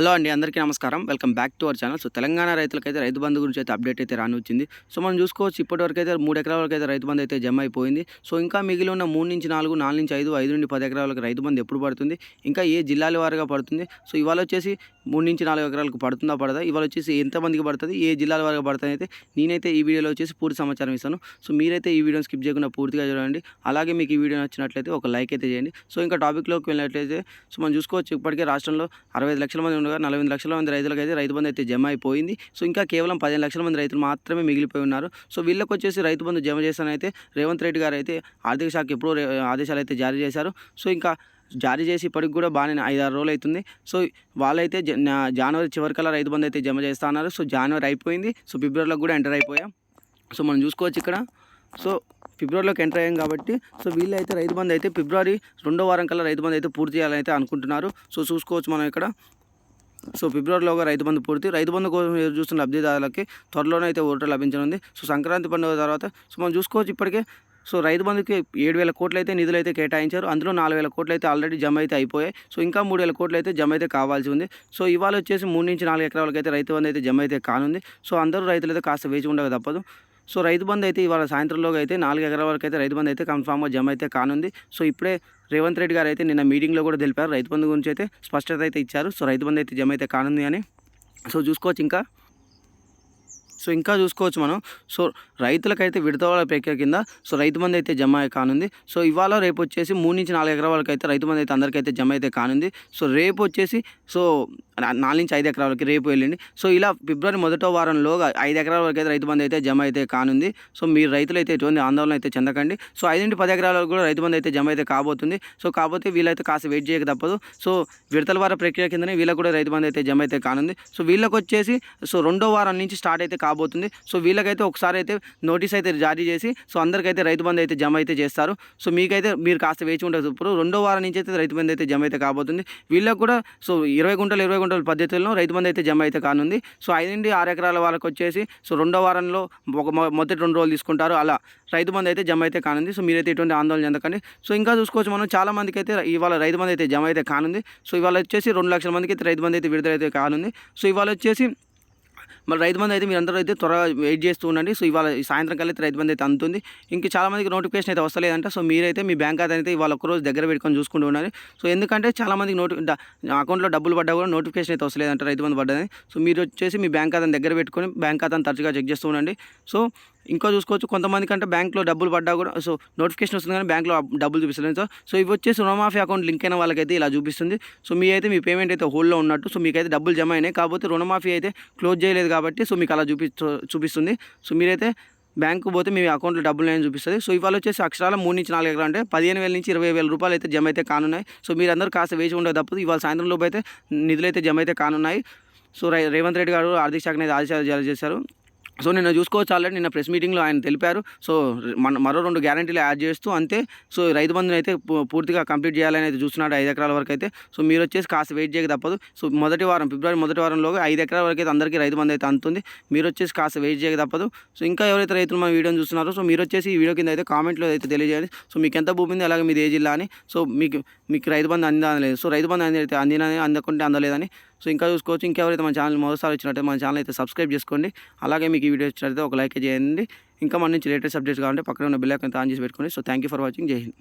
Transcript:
Hello అండి అందరికీ నమస్కారం. Welcome back to our channel. So Telangana రైతులకైతే రైతు బంధు గురించి అయితే అప్డేట్ అయితే రాని వచ్చింది సో మనం చూసుకోవచ్చు ఇప్పటివరకు అయితే మూడు ఎకరాల వరకు అయితే రైతు బంధు అయితే జమ అయిపోయింది. సో ఇంకా మిగిలి ఉన్న మూడు నుంచి నాలుగు నాలుగు నుంచి ఐదు ఐదు నుండి పది ఎకరాలకు రైతు బంధు ఎప్పుడు పడుతుంది? ఇంకా ఏ జిల్లాల వారిగా పడుతుంది? సో ఇవాళ వచ్చేసి మూడు నుంచి నాలుగు ఎకరాలకు పడుతుందా పడదా? ఇవాళ వచ్చేసి ఎంతమందికి పడుతుంది? ఏ జిల్లాల వారీగా పడుతుంది అయితే నేనైతే ఈ వీడియోలో వచ్చేసి పూర్తి సమాచారం ఇస్తాను. సో మీరైతే ఈ వీడియోని స్కిప్ చేయకుండా పూర్తిగా చూడండి. అలాగే మీకు ఈ వీడియో నచ్చినట్లయితే ఒక లైక్ అయితే చేయండి. సో ఇంకా టాపిక్లోకి వెళ్ళినట్లయితే సో మనం చూసుకోవచ్చు ఇప్పటికే రాష్ట్రంలో అరవై ఐదు లక్షల మంది ఉండగా నలభై ఎనిమిది లక్షల మంది రైతులకు అయితే రైతు బంధు అయితే జమ అయిపోయింది. సో ఇంకా కేవలం పదిహేను లక్షల మంది రైతులు మాత్రమే మిగిలిపోయి ఉన్నారు. సో వీళ్ళకి వచ్చేసి రైతు బంధు జమ చేస్తానైతే రేవంత్ రెడ్డి గారు అయితే ఆర్థిక శాఖ ఎప్పుడో ఆదేశాలు అయితే జారీ చేశారు. సో ఇంకా జారీ చేసి ఇప్పటికి కూడా బాగానే ఐదు ఆరు రోజులు అవుతుంది. సో వాళ్ళైతే జనవరి చివరికల్లా రైతు బంధు అయితే జమ చేస్తా అన్నారు. సో జనవరి అయిపోయింది. సో ఫిబ్రవరిలో కూడా ఎంటర్ అయిపోయాం. సో మనం చూసుకోవచ్చు ఇక్కడ. సో ఫిబ్రవరిలోకి ఎంటర్ అయ్యాం కాబట్టి సో వీళ్ళైతే రైతు బంధు అయితే ఫిబ్రవరి రెండో వారం కల్లా రైతు బంధు అయితే పూర్తి చేయాలని అయితే అనుకుంటున్నారు. సో చూసుకోవచ్చు మనం ఇక్కడ. సో ఫిబ్రవరిలోగా రైతు బంధు పూర్తి. రైతు బంధు కోసం ఎదురు చూస్తున్న లబ్ధిదారులకి త్వరలోనే అయితే ఓటర్ లభించనుంది. సో సంక్రాంతి పండుగ తర్వాత సో మనం చూసుకోవచ్చు ఇప్పటికే. సో రైతు బంధుకి ఏడు వేల కోట్లు అయితే నిధులు అయితే కేటాయించారు. అందులో నాలుగు వేల కోట్లు అయితే ఆల్రెడీ జమ అయితే అయిపోయాయి. సో ఇంకా మూడు వేల కోట్లు అయితే జమ అయితే కావాల్సి ఉంది. సో ఇవాళ వచ్చేసి మూడు నుంచి నాలుగు ఎకరాలకు అయితే రైతు బంధు అయితే జమ అయితే కానుంది. సో అందరూ రైతులు అయితే కాస్త వేచి ఉండక తప్పదు. సో రైతు బంధు అయితే ఇవాళ సాయంత్రంలోగా అయితే నాలుగు ఎకరాల వరకు అయితే రైతు బంధు అయితే కన్ఫామ్గా జమ అయితే కానుంది. సో ఇప్పుడే రేవంత్ రెడ్డి గారు అయితే నిన్న మీటింగ్లో కూడా తెలిపారు. రైతు బంధు గురించి అయితే స్పష్టత అయితే ఇచ్చారు. సో రైతు బంధు అయితే జమ అయితే కానుంది అని. సో చూసుకోవచ్చు ఇంకా. సో ఇంకా చూసుకోవచ్చు మనం. సో రైతులకైతే విడతల ప్రక్రియ కింద సో రైతు మంది అయితే జమ కానుంది. సో ఇవాళ రేపు వచ్చేసి మూడు నుంచి నాలుగు ఎకరాల వరకు అయితే రైతు మంది అయితే అందరికైతే జమ అయితే కానుంది. సో రేపు వచ్చేసి సో నాలుగు నుంచి ఐదు ఎకరాలకి రేపు వెళ్ళండి సో ఇలా ఫిబ్రవరి మొదటో వారంలో ఐదు ఎకరాల వరకు అయితే రైతు బంధు అయితే జమ అయితే కానుంది. సో మీరు రైతులు అయితే ఎటువంటి ఆందోళన అయితే చెందకండి. సో ఐదు నుండి పది ఎకరాల వరకు కూడా రైతు బంధు అయితే జమ అయితే కాబోతుంది. సో కాకపోతే వీళ్ళైతే కాస్త వెయిట్ చేయక తప్పదు. సో విడతల వార ప్రక్రియ కిందనే వీళ్ళకు కూడా రైతు బంధు అయితే జమ అయితే కానుంది. సో వీళ్ళకి వచ్చేసి సో రెండో వారం నుంచి స్టార్ట్ అయితే కాబోతుంది సో వీళ్ళకైతే ఒకసారి అయితే నోటీస్ అయితే జారీ చేసి సో అందరికైతే రైతు బంధు అయితే జమ అయితే చేస్తారు. సో మీకైతే మీరు కాస్త వేచి ఉంటారు ఇప్పుడు రెండో వారం నుంచి అయితే రైతు బంధు అయితే జమ అయితే కాబోతుంది. వీళ్ళకి కూడా సో ఇరవై గుంటలు ఇరవై గుంటల పద్ధతిలో రైతు బంధు అయితే జమ అయితే కానుంది. సో ఐదు నుండి ఆరు ఎకరాల వాళ్ళకి వచ్చేసి సో రెండో వారంలో ఒక మొదటి రెండు రోజులు తీసుకుంటారు. అలా రైతు బంధు అయితే జమ అయితే కానుంది. సో మీరైతే ఎటువంటి ఆందోళన చెందకండి. సో ఇంకా చూసుకోవచ్చు మనం. చాలా మందికి అయితే ఇవాళ రైతు బంధు అయితే జమ అయితే కానుంది. సో ఇవాళ వచ్చేసి రెండు లక్షల మందికి అయితే రైతు బంధు అయితే విడుదల అయితే కానుంది. సో ఇవాళ వచ్చేసి మరి రైతు బంధు అయితే మీరు అందరూ అయితే త్వరగా వెయిట్ చేస్తూ ఉండండి. సో ఇవాళ సాయంత్రం కల్లా అయితే రైతు బంధు అయితే అందుతుంది. ఇంకా చాలా మందికి నోటిఫికేషన్ అయితే వస్తలేదంట. సో మీరైతే మీ బ్యాంక్ ఖాతా అయితే ఇవాళ ఒక్కరోజు దగ్గర పెట్టుకొని చూసుకుంటూ ఉండాలి సో ఎందుకంటే చాలా మందికి నోటి అకౌంట్లో డబ్బులు పడ్డా కూడా నోటిఫికేషన్ అయితే వస్తలేదంట రైతు బంధు పడ్డదని. సో మీరు వచ్చేసి మీ బ్యాంక్ ఖాతాను దగ్గర పెట్టుకొని బ్యాంక్ ఖాతాను తరచుగా చెక్ చేస్తూ ఉండండి. సో ఇంకా చూసుకోవచ్చు. కొంతమంది కంటే బ్యాంక్లో డబ్బులు పడ్డా కూడా సో నోటిఫికేషన్ వస్తుంది కానీ బ్యాంక్లో డబ్బులు చూపిస్తుంది సో సో ఇవి వచ్చేసి రుణమాఫీ అకౌంట్ లింక్ అయిన వాళ్ళకైతే ఇలా చూపిస్తుంది. సో మీ అయితే మీ పేమెంట్ అయితే హోల్డ్లో ఉన్నట్టు. సో మీకైతే డబ్బులు జమ అయినాయి. కాకపోతే రుణమాఫీ అయితే క్లోజ్ చేయలేదు కాబట్టి సో మీకు అలా చూపి చూపిస్తుంది. సో మీరైతే బ్యాంకు పోతే మీ అకౌంట్లో డబ్బులు నేను చూపిస్తుంది. సో ఇవాళ వచ్చేసి అక్షరాల మూడు నుంచి నాలుగు ఎకరాలు అంటే పదిహేను వేల నుంచి ఇరవై వేల రూపాయలు అయితే జమ అయితే కానున్నాయి. సో మీరందరూ కాస్త వేచి ఉండదు తప్పదు. ఇవాళ సాయంత్రం లోపు అయితే నిధులు అయితే జమ అయితే కానున్నాయి. సో రేవంత్ రెడ్డి గారు ఆర్థిక శాఖ అనేది ఆదేశాలు జారీ చేశారు. సో నిన్న చూసుకోవచ్చు ఆల్రెడీ నిన్న ప్రెస్ మీటింగ్లో ఆయన తెలిపారు. సో మన మరో రెండు గ్యారంటీలు యాడ్ చేస్తూ అంతే. సో రైతు బంధుని అయితే పూర్తిగా కంప్లీట్ చేయాలని అయితే చూస్తున్నాడు ఐదు ఎకరాల వరకు అయితే. సో మీరు వచ్చేసి కాస్త వెయిట్ చేయక తప్పదు. సో మొదటి వారం ఫిబ్రవరి మొదటి వారంలో ఐదు ఎకరాల వరకు అయితే అందరికీ రైతు బంధు అయితే అందుతుంది. మీరు వచ్చేసి కాస్త వెయిట్ చేయక తప్పదు. సో ఇంకా ఎవరైతే రైతులు మన వీడియోని చూస్తున్నారో సో మీరు వచ్చేసి ఈ వీడియో కింద అయితే కామెంట్లో అయితే తెలియజేయండి. సో మీకు ఎంత భూమి ఉంది అలాగే మీది ఏ జిల్లా అని. సో మీకు మీకు రైతు బంధు అందా లేదు. సో రైతు బంధు అందితే అందిన అందకుంటే అందలేదని. సో ఇంకా చూసుకోవచ్చు ఇంకెవరైతే మన ఛానల్ మొదటిసారి వచ్చినట్టే మన ఛానల్ అయితే సబ్స్క్రైబ్ చేసుకోండి. అలాగే మీకు ఈ వీడియో వచ్చినట్లయితే ఒక లైక్ చేయండి. ఇంకా మన నుంచి లేటెస్ట్ అప్డేట్స్ కావాలంటే పక్కన ఉన్న బిల్ ఐకాన్ ఆన్ చేసి పెట్టుకోండి. So thank you for watching Jai Hind